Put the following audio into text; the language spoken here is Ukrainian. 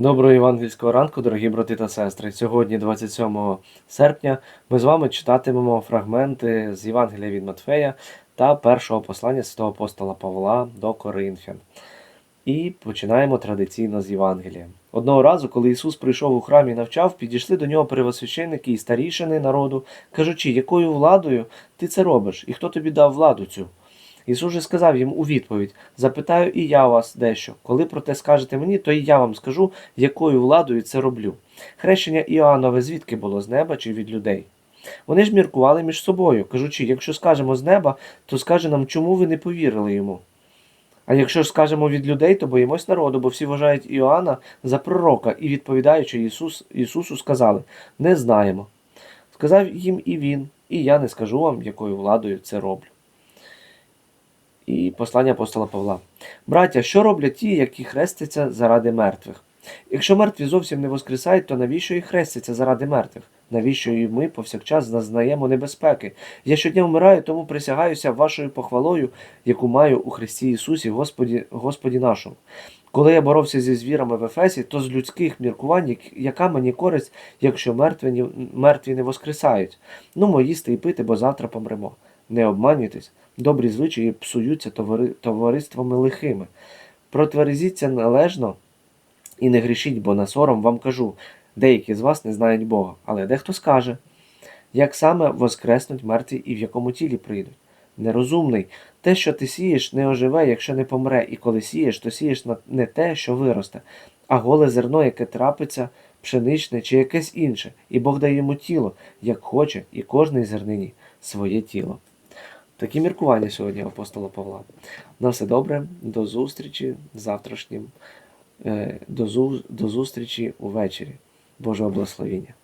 Доброго євангельського ранку, дорогі брати та сестри. Сьогодні, 27 серпня, ми з вами читатимемо фрагменти з Євангелія від Матфея та першого послання святого апостола Павла до Коринфян. І починаємо традиційно з Євангелія. Одного разу, коли Ісус прийшов у храм і навчав, підійшли до нього первосвященники і старішини народу, кажучи, якою владою ти це робиш, і хто тобі дав владу цю? Ісус же сказав їм у відповідь: Запитаю і я вас дещо. Коли про те скажете мені, то і я вам скажу, якою владою це роблю. Хрещення Іоаннове звідки було з неба чи від людей? Вони ж міркували між собою, кажучи, якщо скажемо з неба, то скаже нам, чому ви не повірили йому. А якщо ж скажемо від людей, то боїмось народу, бо всі вважають Іоанна за пророка, і відповідаючи Ісус, Ісусу, сказали не знаємо. Сказав їм і він, і я не скажу вам, якою владою це роблю. І послання апостола Павла. Браття, що роблять ті, які хрестяться заради мертвих? Якщо мертві зовсім не воскресають, то навіщо і хрестяться заради мертвих? Навіщо і ми повсякчас зазнаємо небезпеки? Я щодня вмираю, тому присягаюся вашою похвалою, яку маю у Христі Ісусі, Господі, Господі нашому. Коли я боровся зі звірами в Ефесі, то з людських міркувань, яка мені користь, якщо мертві, мертві не воскресають? Ну, мо їсти і пити, бо завтра помремо. Не обманюйтесь, добрі звичаї псуються товари, товариствами лихими. Протверезіться належно і не грішіть, бо на сором вам кажу, деякі з вас не знають Бога, але дехто скаже, як саме воскреснуть мертві і в якому тілі прийдуть. Нерозумний, те, що ти сієш, не оживе, якщо не помре, і коли сієш, то сієш не те, що виросте, а голе зерно, яке трапиться, пшеничне чи якесь інше, і Бог дає йому тіло, як хоче, і кожний зернині своє тіло. Такі міркування сьогодні апостола Павла. На все добре, до зустрічі завтрашнім, е, до, зустрічі увечері. Божого благословіння.